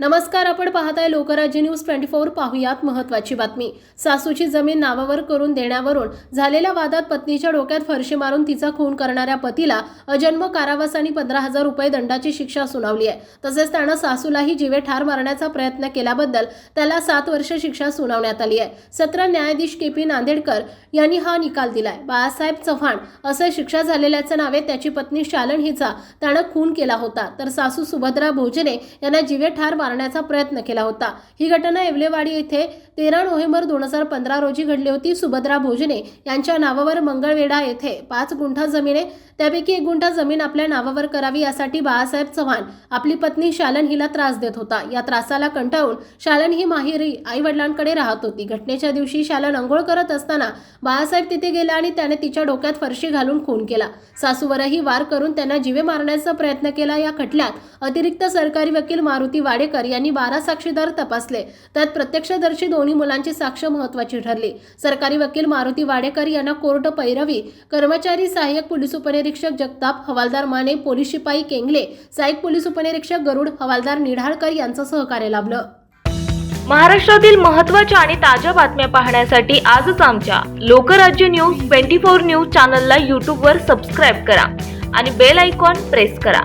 नमस्कार आपण पाहताय लोकराज्य न्यूज ट्वेंटी फोर पाहुयात महत्वाची बातमी. सासूची जमीन नावावर करून देण्यावरून झालेल्या वादात पत्नीच्या डोक्यात फरशी मारून तिचा खून करणाऱ्या पतीला अजन्म कारावास आणि पंधरा हजार रुपये दंडाची शिक्षा सुनावली आहे. तसेच त्यानं सासूलाही जीवे ठार मारण्याचा प्रयत्न केल्याबद्दल त्याला सात वर्ष शिक्षा सुनावण्यात आली आहे. सत्र न्यायाधीश के पी नांदेडकर यांनी हा निकाल दिलाय. बाळासाहेब चव्हाण असं शिक्षा झालेल्याचं नावे त्याची पत्नी शालन हिचा त्यानं खून केला होता. तर सासू सुभद्रा भोजने यांना जीवे ठार मारण्याचा प्रयत्न केला होता. ही घटना येवलेवाडी येथे तेरा नोव्हेंबर दोन हजार पंधरा रोजी घडली होती. सुभद्रा भोजने यांच्या नावावर मंगळवेढा येथे पाच गुंठा जमीन आहे त्यापैकी एक गुंठा जमीन आपल्या नावावर करावी यासाठी बाळासाहेब चव्हाण आपली पत्नी शालन हिला त्रास देत होता. या त्रासाला कंटाळून शालन ही माहेरी आई वडिलांकडे राहत होती. घटनेच्या दिवशी शालन अंघोळ करत असताना बाळासाहेब तिथे गेला आणि त्याने तिच्या डोक्यात फरशी घालून खून केला. सासूवरही वार करून त्यांना जीवे मारण्याचा प्रयत्न केला. या खटल्यात अतिरिक्त सरकारी वकील मारुती वाडेकर यांनी बारा साक्षीदार तपासले. त्यात प्रत्यक्षदर्शी दोन्ही मुलांची साक्ष महत्वाची ठरली. सरकारी वकील मारुती वाडेकर यांना कोर्ट पैरवी. कर्मचारी सहाय्यक पोलीस उपनिरीक्षक जगताप हवालदार माने पोलीस शिपाई केंगले सहाय्यक पोलीस उपनिरीक्षक गरुड हवालदार निढाळकर यांचं सहकार्य लाभलं. महाराष्ट्रातील महत्त्वाच्या आणि ताज्या बातम्या पाहण्यासाठी आजच आमच्या Lokrajya news twenty four news चॅनलला यूट्यूबवर सबस्क्राईब करा आणि बेल आयकॉन प्रेस करा.